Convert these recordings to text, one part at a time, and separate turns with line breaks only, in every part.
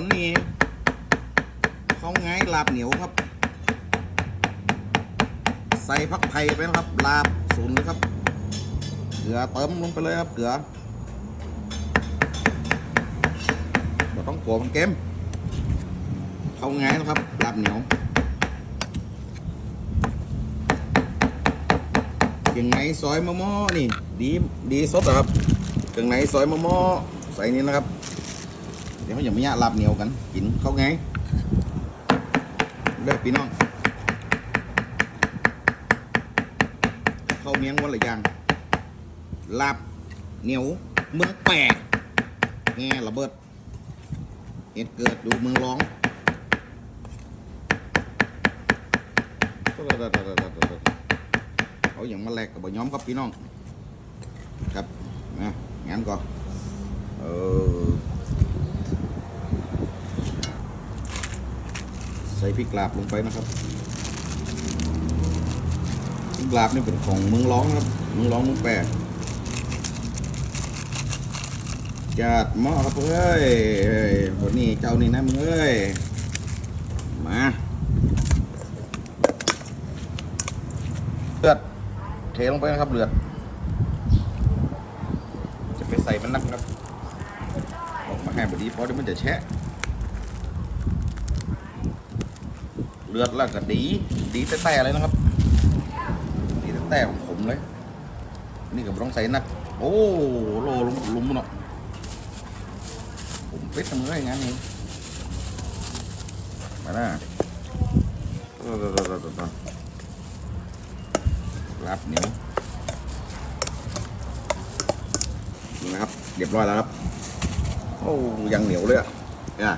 วันนี้เขาไงลาบเหนียวครับ ใส่พักไผ่ไปนะครับ ลาบศูนย์เลยครับ เกลือเติมลงไปเลยครับเกลือเราต้องกลัวมันเกมเขาไงนะครับลาบเหนียวเกงไหนซอยมะม่อนี่ ดีดีสดครับเกงไหนซอยมะม่อใส่นี่นะครับ ดี๋ยวเขาอย่ามาย่าลาบเหนียวกัน กินเขาไงเด้อพี่น้องเข้าเมียงวันละอย่างลาบเหนียวเมืองแปะแง่ระเบิดเหตุเกิดอยู่เมืองร้องเขาอย่างมาแลกกับบย้อมครับพี่น้อง ครับนะงั้นก็เออ ใส่พริกลาบลงไปนะครับพริกลาบนี่เป็นของเมืองร้องครับเมืองร้องเมืองแปะจัดหม้อครับเอ้ยเอ้ยวันนี้เจ้านี่นะมึงเอ้ยมาเลือดเทลงไปนะครับเลือด จะไปใส่มันนักครับออกมาให้แบดีเพราะเดี๋ยวมันจะแฉะ เลือดแล้วก็ดี ดีแต่แต่เลยนะครับ ดีแต่แต่ของผมเลย นี่ก็บ่ต้องใส่นัก โอ้โลลุมลุมเนาะผมเปิดทำไงงั้นเองมาหน้ารับเหนียวนี่นะครับ เรียบร้อยแล้วครับ โอ้ยังเหนียวเลยอะเนี่ย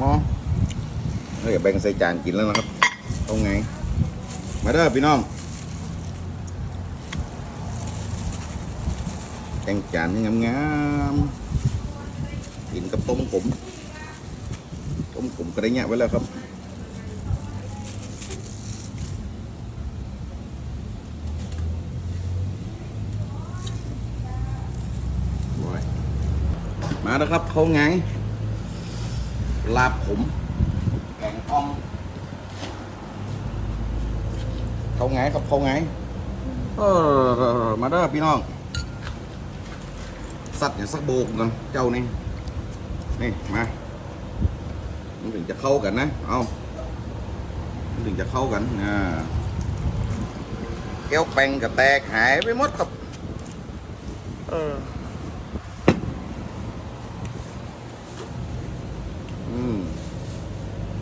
อ๋อ เฮ้ยแบ่งใส่จานกินแล้วนะครับเอาไง มาเด้อพี่น้องแต่งจานให้งามๆกินกับต้มขมต้มขมกระเนี้ยไว้แล้วครับมาแล้วครับเขาไงลาบผม แกงอ่อมเขาไงครับเขาไงเออมาเด้อพี่น้อง สัตว์อย่างสักโบกกันเจ้านี่นี่มามันถึงจะเข้ากันนะ เอามันถึงจะเข้ากันนะแก้วแปงกับแตกหายไปหมดครับ เออมหัวไม่มือแดงเห็นเปล่าเจ้านี่อะอื้อหือ หัวไม่มือแด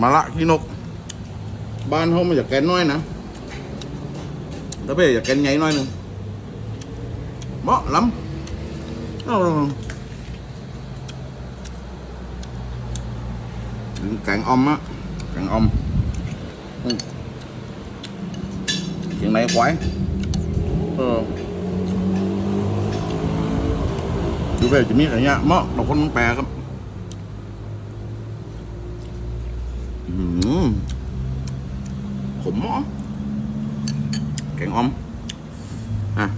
มาละขี้นก บ้านเขามาจากแกนน้อยนะแล้วไปจากแกนใหญ่น้อยหนึ่งเหมาะล้ำเอาแกงอม á แกงอม ừ. chuyện này quái ờ. chú về chỉ biết rồi nha mó đọc con món bè không kẹng om à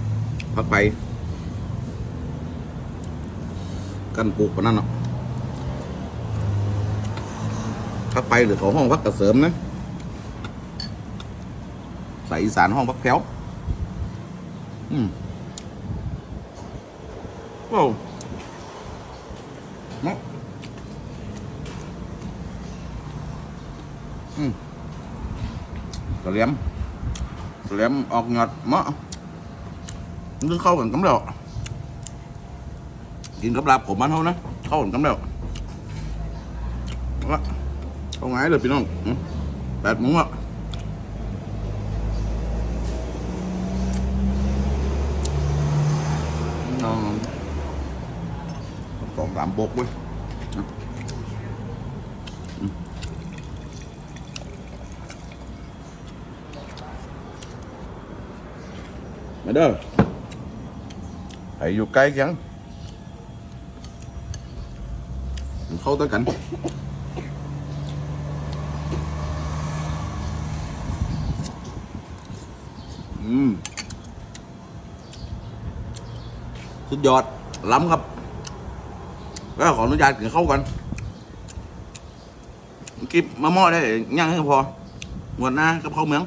phát bay canh cuộc của nó nọ พักไปหรือของห้องพักกระเสริมนะใส่อีสานห้องพักแพ้วอืมโอ้มะอืมกระเหลียม กระเหลมออกหยอดมะนึกเข้ากันกำเดียวกินกับลาบผมมันเท่านะเข้ากันกำเดียวละเอาไงเลยพี่น้องแปดโมงอะน้องสองสามบกเว้ยนะอืมมา เด้อใครอยู่ใกล้ยังมันเข้าตัวกันอืมสุดยอดล้ำครับก็ขออนุญาตกินข้ากันกิบมาหม้อได้ย่างให้พอหมดหน้ากับข้าวเมือง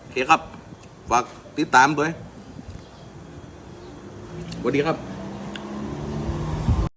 โอเคครับฝาก ติดตามด้วยสวัสดีครับ